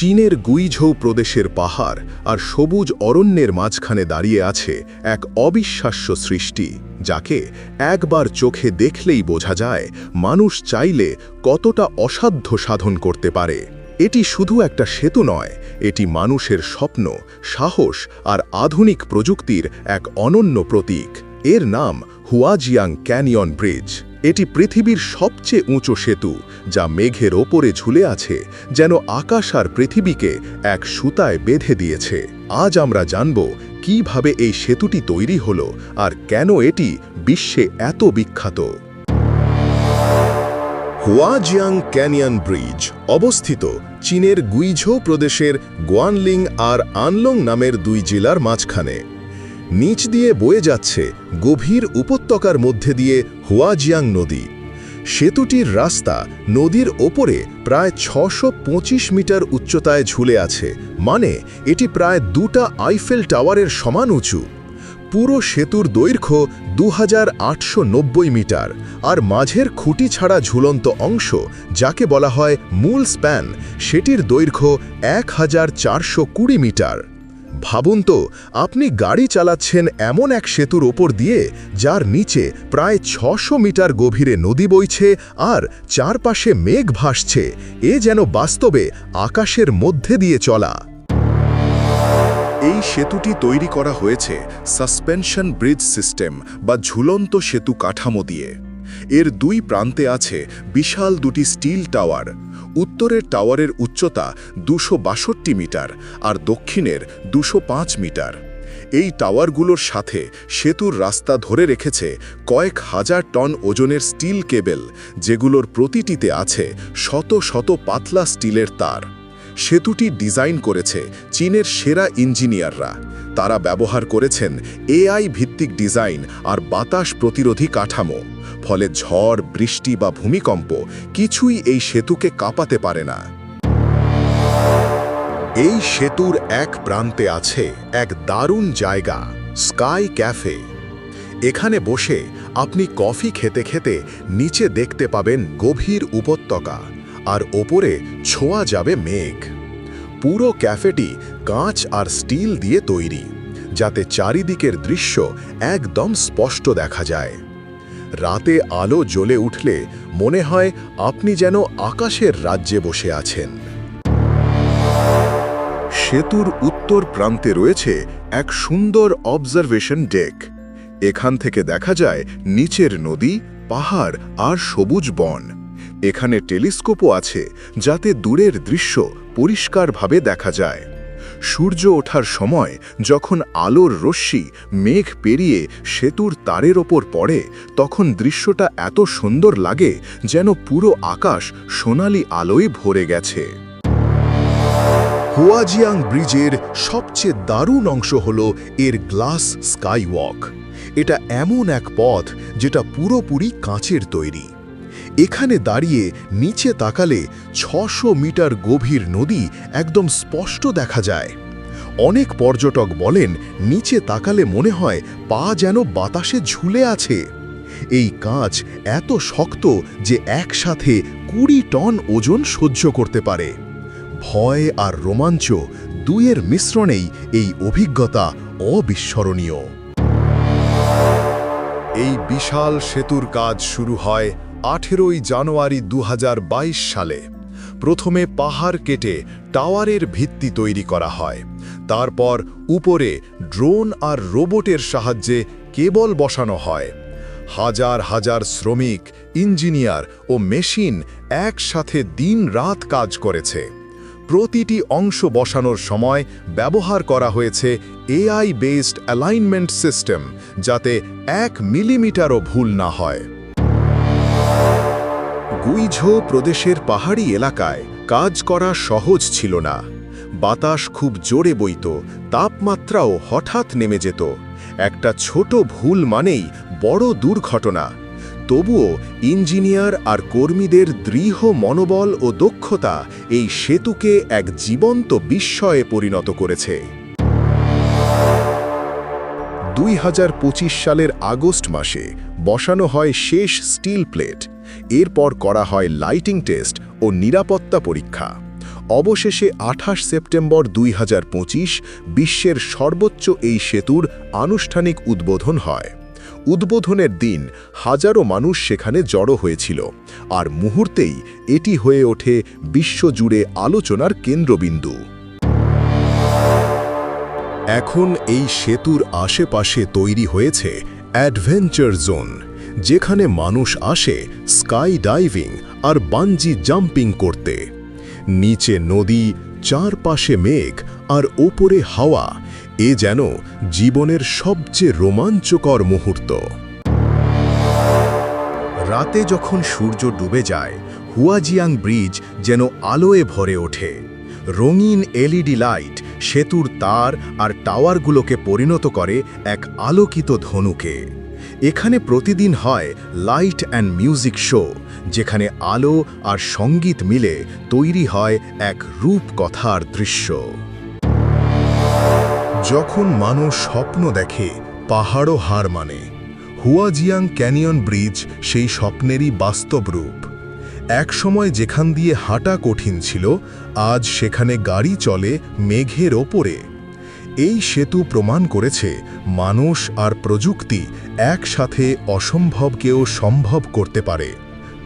চীনের গুইঝৌ প্রদেশের পাহাড় আর সবুজ অরণ্যের মাঝখানে দাঁড়িয়ে আছে এক অবিশ্বাস্য সৃষ্টি, যাকে একবার চোখে দেখলেই বোঝা যায় মানুষ চাইলে কতটা অসাধ্য সাধন করতে পারে। এটি শুধু একটা সেতু নয়, এটি মানুষের স্বপ্ন, সাহস আর আধুনিক প্রযুক্তির এক অনন্য প্রতীক। এর নাম হুয়াজিয়াং ক্যানিয়ন ব্রিজ। এটি পৃথিবীর সবচেয়ে উঁচু সেতু, যা মেঘের ওপরে ঝুলে আছে, যেন আকাশ আর পৃথিবীকে এক সুতায় বেঁধে দিয়েছে। আজ আমরা জানব কীভাবে এই সেতুটি তৈরি হলো আর কেন এটি বিশ্বে এত বিখ্যাত। হুয়াজিয়াং ক্যানিয়ন ব্রিজ, অবস্থিত চীনের গুইঝৌ প্রদেশের গোয়ানলিং আর আনলং নামের দুই জেলার মাঝখানে। নিচ দিয়ে বয়ে যাচ্ছে গভীর উপত্যকার মধ্যে দিয়ে হুয়াজিয়াং নদী। সেতুটির রাস্তা নদীর ওপরে প্রায় ছশো মিটার উচ্চতায় ঝুলে আছে মানে এটি প্রায় দুটা আইফেল টাওয়ারের সমান উঁচু। পুরো সেতুর দৈর্ঘ্য দু হাজার আটশো নব্বই মিটার, আর মাঝের খুঁটি ছাড়া ঝুলন্ত অংশ, যাকে বলা হয় মূল স্প্যান, সেটির দৈর্ঘ্য এক হাজার চারশো কুড়ি মিটার। ভাবুন তো, আপনি গাড়ি চালাচ্ছেন এমন এক সেতুর ওপর দিয়ে, যার নিচে প্রায় ছশো মিটার গভীরে নদী বইছে আর চারপাশে মেঘ ভাসছে। এ যেন বাস্তবে আকাশের মধ্যে দিয়ে চলা। এই সেতুটি তৈরি করা হয়েছে সাসপেনশন ব্রিজ সিস্টেম বা ঝুলন্ত সেতু কাঠামো দিয়ে। এর দুই প্রান্তে আছে বিশাল দুটি স্টিল টাওয়ার। উত্তরের টাওয়ারের উচ্চতা দুশো মিটার আর দক্ষিণের দুশো মিটার। এই টাওয়ারগুলোর সাথে সেতুর রাস্তা ধরে রেখেছে কয়েক হাজার টন ওজনের স্টিল কেবেল, যেগুলোর প্রতিটিতে আছে শত শত পাতলা স্টিলের তার। সেতুটি ডিজাইন করেছে চীনের সেরা ইঞ্জিনিয়াররা। তারা ব্যবহার করেছেন এআই ভিত্তিক ডিজাইন আর বাতাস প্রতিরোধী কাঠামো। ফলে ঝড়, বৃষ্টি বা ভূমিকম্প কিছুই এই সেতুকে কাঁপাতে পারে না। এই সেতুর এক প্রান্তে আছে এক দারুণ জায়গা, স্কাই ক্যাফে। এখানে বসে আপনি কফি খেতে খেতে নিচে দেখতে পাবেন গভীর উপত্যকা, আর ওপরে ছোঁয়া যাবে মেঘ। পুরো ক্যাফেটি কাঁচ আর স্টিল দিয়ে তৈরি, যাতে চারিদিকের দৃশ্য একদম স্পষ্ট দেখা যায়। রাতে আলো জ্বলে উঠলে মনে হয় আপনি যেন আকাশের রাজ্যে বসে আছেন। সেতুর উত্তর প্রান্তে রয়েছে এক সুন্দর অবজারভেশন ডেক এখান থেকে দেখা যায় নিচের নদী, পাহাড় আর সবুজ বন। এখানে টেলিস্কোপও আছে, যাতে দূরের দৃশ্য পরিষ্কারভাবে দেখা যায়। সূর্য ওঠার সময় যখন আলোর রশ্মি মেঘ পেরিয়ে সেতুর তারের ওপর পড়ে, তখন দৃশ্যটা এত সুন্দর লাগে যেন পুরো আকাশ সোনালি আলোয় ভরে গেছে। হুয়াজিয়াং ব্রিজের সবচেয়ে দারুণ অংশ হল এর গ্লাস স্কাইওয়াক। এটা এমন এক পথ যেটা পুরোপুরি কাঁচের তৈরি। এখানে দাঁড়িয়ে নিচে তাকালে ছশো মিটার গভীর নদী একদম স্পষ্ট দেখা যায়। অনেক পর্যটক বলেন, নিচে তাকালে মনে হয় পা যেন বাতাসে ঝুলে আছে। এই কাঁচ এত শক্ত যে একসাথে কুড়ি টন ওজন সহ্য করতে পারে। ভয় আর রোমাঞ্চ দুইয়ের মিশ্রণেই এই অভিজ্ঞতা অবিস্মরণীয়। এই বিশাল সেতুর কাজ শুরু হয় আঠেরোই জানুয়ারি দু হাজার বাইশ সালে প্রথমে পাহাড় কেটে টাওয়ারের ভিত্তি তৈরি করা হয়। তারপর উপরে ড্রোন আর রোবটের সাহায্যে কেবল বসানো হয়। হাজার হাজার শ্রমিক, ইঞ্জিনিয়ার ও মেশিন একসাথে দিন রাত কাজ করেছে। প্রতিটি অংশ বসানোর সময় ব্যবহার করা হয়েছে এআই বেসড অ্যালাইনমেন্ট সিস্টেম যাতে এক মিলিমিটারও ভুল না হয়। গুইঝো প্রদেশের পাহাড়ি এলাকায় কাজ করা সহজ ছিল না। বাতাস খুব জোরে বইত, তাপমাত্রাও হঠাৎ নেমে যেত। একটা ছোট ভুল মানেই বড় দুর্ঘটনা। তবুও ইঞ্জিনিয়ার আর কর্মীদের দৃঢ় মনোবল ও দক্ষতা এই সেতুকে এক জীবন্ত বিস্ময়ে পরিণত করেছে। দুই হাজার পঁচিশ সালের আগস্ট মাসে বসানো হয় শেষ স্টিল প্লেট। এরপর করা হয় লাইটিং টেস্ট ও নিরাপত্তা পরীক্ষা। অবশেষে আঠাশ সেপ্টেম্বর দুই বিশ্বের সর্বোচ্চ এই সেতুর আনুষ্ঠানিক উদ্বোধন হয়। উদ্বোধনের দিন হাজারো মানুষ সেখানে জড়ো হয়েছিল। আর মুহূর্তেই এটি হয়ে ওঠে বিশ্বজুড়ে আলোচনার কেন্দ্রবিন্দু। এখন এই সেতুর আশেপাশে তৈরি হয়েছে অ্যাডভেঞ্চার জোন, যেখানে মানুষ আসে স্কাই ডাইভিং আর বাঞ্জি জাম্পিং করতে। নিচে নদী, চারপাশে মেঘ আর ওপরে হাওয়া, এ যেন জীবনের সবচেয়ে রোমাঞ্চকর মুহূর্ত। রাতে যখন সূর্য ডুবে যায়, হুয়াজিয়াং ব্রিজ যেন আলোয় ভরে ওঠে। রঙিন এলইডি লাইট সেতুর তার আর টাওয়ারগুলোকে পরিণত করে এক আলোকিত ধনুকে। এখানে প্রতিদিন হয় লাইট অ্যান্ড মিউজিক শো, যেখানে আলো আর সংগীত মিলে তৈরি হয় এক রূপকথার দৃশ্য। যখন মানুষ স্বপ্ন দেখে, পাহাড়ও হার মানে। হুয়াজিয়াং ক্যানিয়ন ব্রিজ সেই স্বপ্নেরই বাস্তব রূপ। একসময় যেখান দিয়ে হাঁটা কঠিন ছিল, আজ সেখানে গাড়ি চলে মেঘের ওপরে। এই সেতু প্রমাণ করেছে, মানুষ আর প্রযুক্তি একসাথে অসম্ভবকেও সম্ভব করতে পারে।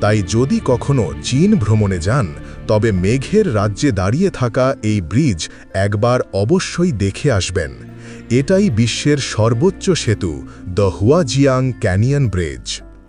তাই যদি কখনো চীন ভ্রমণে যান, তবে মেঘের রাজ্যে দাঁড়িয়ে থাকা এই ব্রিজ একবার অবশ্যই দেখে আসবেন। এটাই বিশ্বের সর্বোচ্চ সেতু, দ্য হুয়াজিয়াং ক্যানিয়ন ব্রিজ।